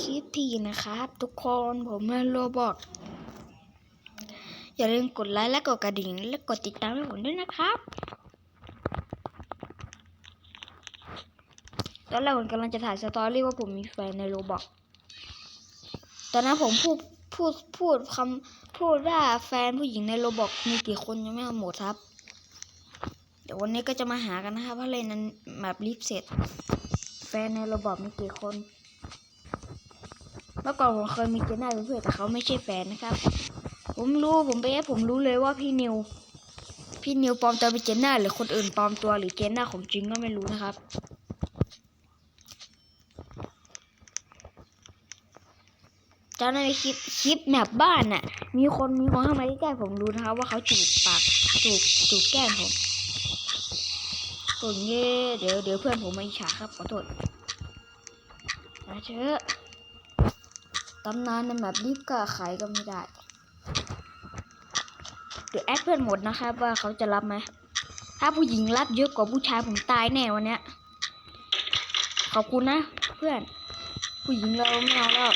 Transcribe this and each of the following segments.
คลิปทีนะครับ ทุกคนผมเล่นโรบอกอย่าลืมกดไลค์และกดกระดิ่ง และกดติดตามให้ผมด้วยนะครับตอนแรกผมกำลังจะถ่ายสตอรี่ว่าผมมีแฟนในโรบอกตอนนั้นผมพูดพูดพูดคำพูดว่าแฟนผู้หญิงในโรบอกมีกี่คนยังไม่หมดครับ เดี๋ยววันนี้ก็จะมาหากันนะครับว่าะเล่นนั้นแบบรีบเสร็จ แฟนในโรบอกมีกี่คน เมื่อก่อนผมเคยมีเจน่าเป็นเพื่อนแต่เขาไม่ใช่แฟนนะครับ ผมรู้ผมไปแอผมรู้เลยว่าพี่นิว พี่นิวปลอมตัวเป็นเจน่าหรือคนอื่นปลอมตัวหรือเจน่าของจริงก็ไม่รู้นะครับตอนนั้นในคลิปคลิปแมปบ้านน่ะ มีคนมีคนเข้ามาใกล้ๆผมรู้นะครับ ว่าเขาจูบปากจูบจูบแก้มผมตรงนี้เดี๋ยวเดี๋ยวเพื่อนผมมาอิจฉาครับขอโทษมาเชอะ ตำนานในแบบรีบก็ขายก็ไม่ได้เดี๋ยวแอดเพื่อนหมดนะครับว่าเขาจะรับไหม ถ้าผู้หญิงรับเยอะกว่าผู้ชายผมตายแน่วันเนี้ย ขอบคุณนะเพื่อน ผู้หญิงเราไม่เอาแล้ว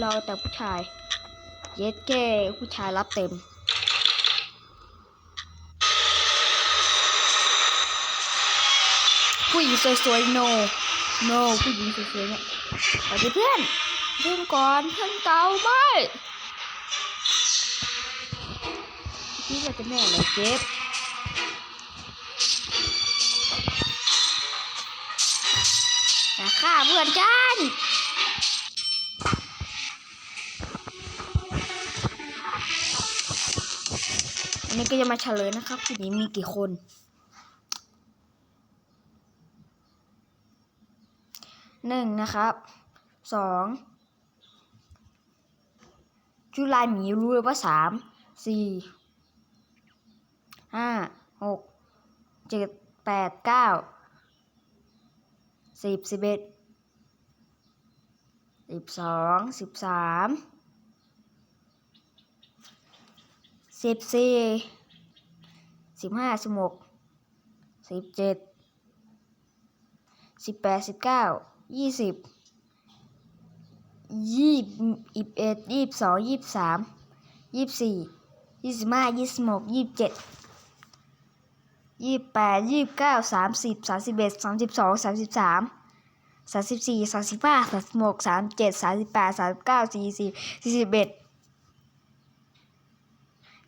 เราแต่ผู้ชาย เย็ดเก้ผู้ชายรับเต็มผู้หญิงสวยๆ no no ผู้หญิงสวยๆเนี่ยสวัสดีเพื่อน พื่อนก่อนเพื่อนเก่าไม่พี่ว่าจะแม่อะไรเจ็บอย่าฆ่าเพื่อนกันอันนี้ก็จะมาเฉลยนะครับผู้หญิงมีกี่คนหนึ่งนะครับสอง จุลายหมีรู้เลยว่าสามสี่ห้าหกเจ็ดแปดเก้าสิบสิบเอ็ดสิบสองสิบสามสิบสี่สิบห้าสิบหกสิบเจ็ดสิบแปดสิบเก้ายี่สิบ ยี่สิบเอ็ดยี่สิบสองยี่สิบสามยี่สิบสี่ยี่สิบห้ายี่สิบหกยี่สิบเจ็ดยี่สิบแปดยี่สิบเก้าสามสิบสามสิบเอ็ดสามสิบสองสามสิบสามสามสิบสี่สามสิบห้าสามสิบหกสามสิบเจ็ดสามสิบแปดสามสิบเก้าสี่สิบสี่สิบเอ็ด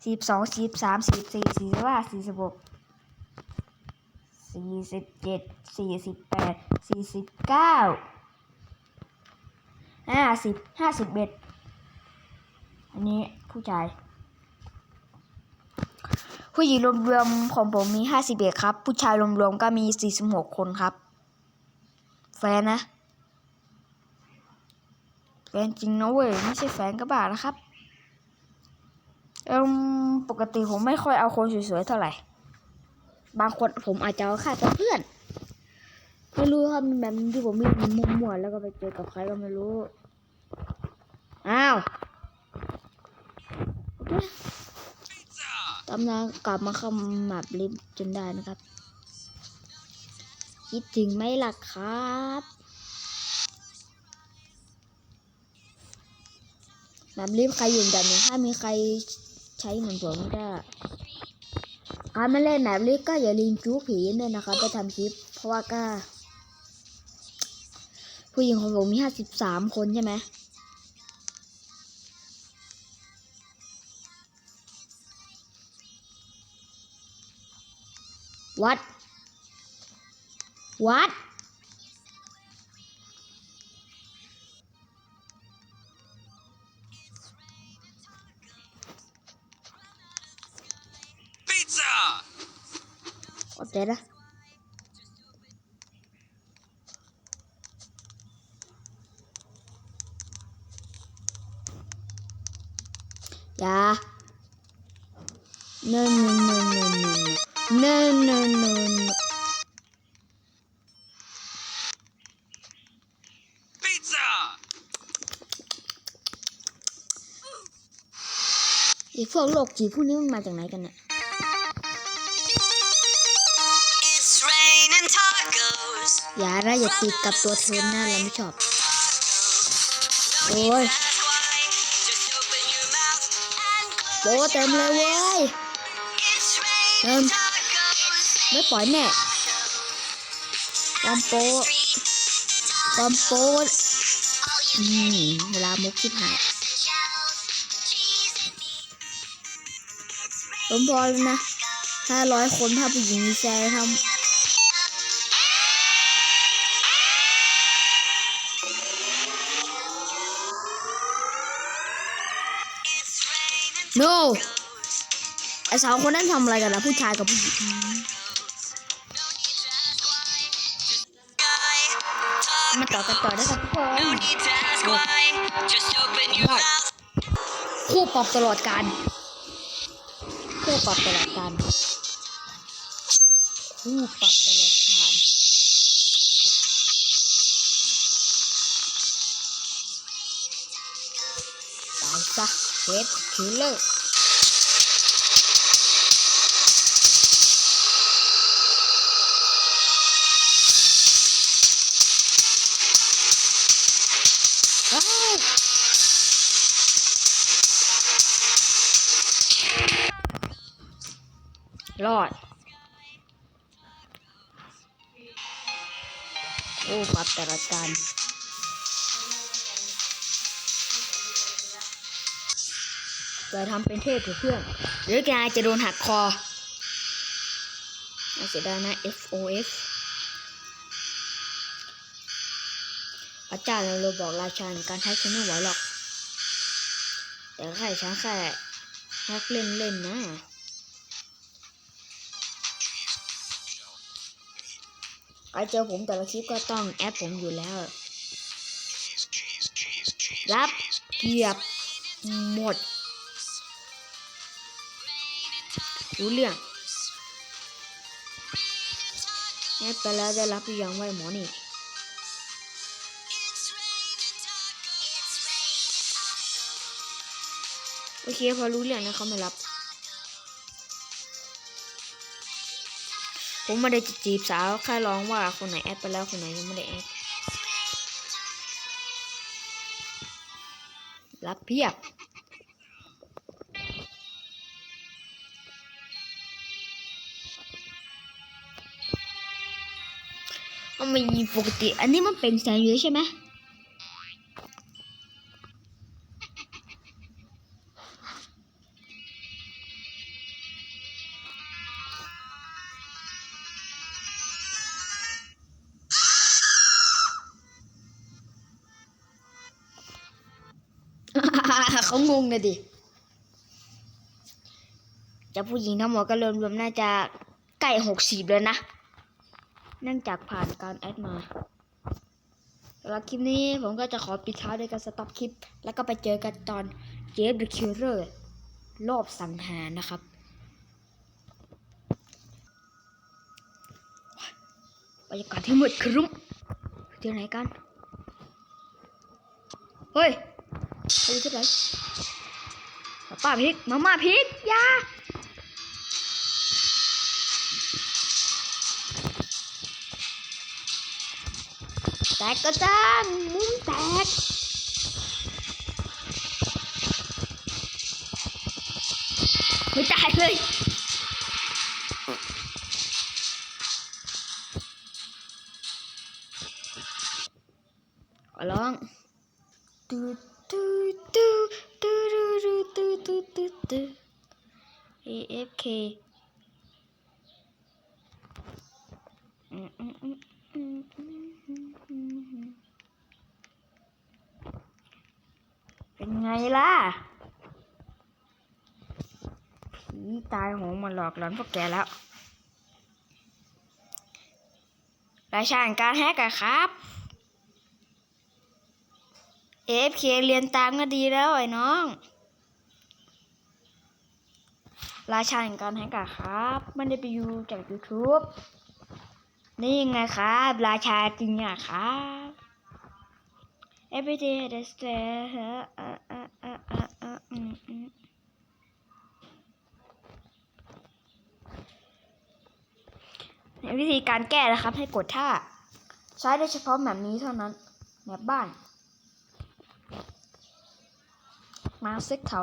สี่สิบสองสี่สิบสามสี่สิบสี่สี่สิบห้าสี่สิบหกสี่สิบเจ็ดสี่สิบแปดสี่สิบเก้า ห้าสิบห้าสิบเอ็ดอันนี้ผู้ชาย ผู้หญิงรวมๆของผมมีห้าสิบเอ็ดครับ ผู้ชายรวมๆก็มีสี่สิบหกคนครับ แฟนนะ แฟนจริงนะเว้ย ไม่ใช่แฟนกระบานะครับเอมปกติผมไม่ค่อยเอาคนสวยๆเท่าไหร่ บางคนผมอาจจะเอาค่าแต่เพื่อน ไม่รู้ครับมีแบบที่ผมเล่นมั่วๆแล้วก็ไปเจอกับใครก็ไม่รู้ อ้าวโอเคตำนานกลับมาคำหมับลิฟจนได้นะครับ คิดถึงไหมล่ะครับแบบลิฟใครอยู่แบบนี้ถ้ามีใครใช้เหมือนผมก็การมาเล่นแบบลิฟก็อย่าลืมจู้ผีด้วยนะครับไปทำคลิป เพราะว่าก็ ผู้หญิงของผมมีห้าสิบสามคนใช่ไหมวัด วัด Pizza! โอเคนะ อย่า no no no no no no no no no Pizza! ไอ้พวกโลกจีพวกนี้มันมาจากไหนกันเนี่ย It's raining tacos. อย่านะอย่าติดกับตัวเธอหน้าเราไม่ชอบ No need to โบเต็มเลยเว้ย it's Um. raining tacos. ไม่ปล่อยแน่ความโปความโปอืมเวลามุกชิบหายผมพอแล้วนะถ้าร้อยคนถ้าผู้หญิงมีแฟนท It's raining ำ no tacos. ไอสาวคนนั้นทำอะไรกันนะผู้ชายกับผู้หญิง No need to ask why. Just guy มาต่อกันต่อได้ครับทุกคน No need to ask why. Just open your What? mouth. คู่ปรับตลอดการคู่ปรับตลอดการคู่ปรับตลอด ซะเฮดคิลเลอร์รอด โอ้ปับตลอดการ จะทำเป็นเทพเพื่อนหรือแกจะโดนหักคอน่าเสียดายนะ FOF พระเจ้าเราบอกราชาแห่งการใช้ฉันไม่ไหวหรอก แต่แค่ฉันแค่นักเล่นเล่นนะใครเจอผมแต่ละคลิปก็ต้องแอดผมอยู่แล้ว รับเกียบหมด รู้เรื่องแอดไปแล้วได้รับยังไว้หมอนี่โอเคพอรู้เรื่องนะเขาไม่รับ ผมไม่ได้จ,จีบสาวแค่ร้องว่าคนไหนแอดไปแล้วคนไหนยังไม่ได้แอดรับเพียบ มันมีปกติ อันนี้มันเป็นแสงอยู่แล้วใช่ไหมเขางงนะดิจะผู้หญิงทั้งหมดก็รวมๆน่าจะ ใกล้หกสิบแล้วนะเนื่องจากผ่านการแอดมาสำหรับคลิปนี้ผมก็จะขอปิดท้ายด้วยการสต็อปคลิป แล้วก็ไปเจอกันตอนเจฟเดอะคิลเลอร์รอบสังหารนะครับบรรยากาศที่มืดครึ้มเจอไหนกัน เฮ้ยไปดูที่ไหนป้าพริกมาม่าพริกยา แตกกระจานมุ้งแตกไม่ตายเลยขอร้องตูตูตูตูตูตูตูตูตู AFK อืมอืมอืมอืมอืมอืมอืมเป็นไง ล่ะ ผีตายโหงมาหลอกหลอนพวกแกแล้ว ราชาแห่งการแฮกอะครับ AFK เรียนตามก็ดีแล้วไอ้น้อง ราชาแห่งการแฮกอะครับไม่ได้ไปยูจาก YouTube นี่ยังไงครับ ราชาจริงอะครับ Everyday at a stay อะอะอะอะอะอะอืมอืมในวิธีการแก้นะครับ ให้กดท่า ใช้ได้เฉพาะแบบนี้เท่านั้นแบบบ้าน มาเซ็กเขา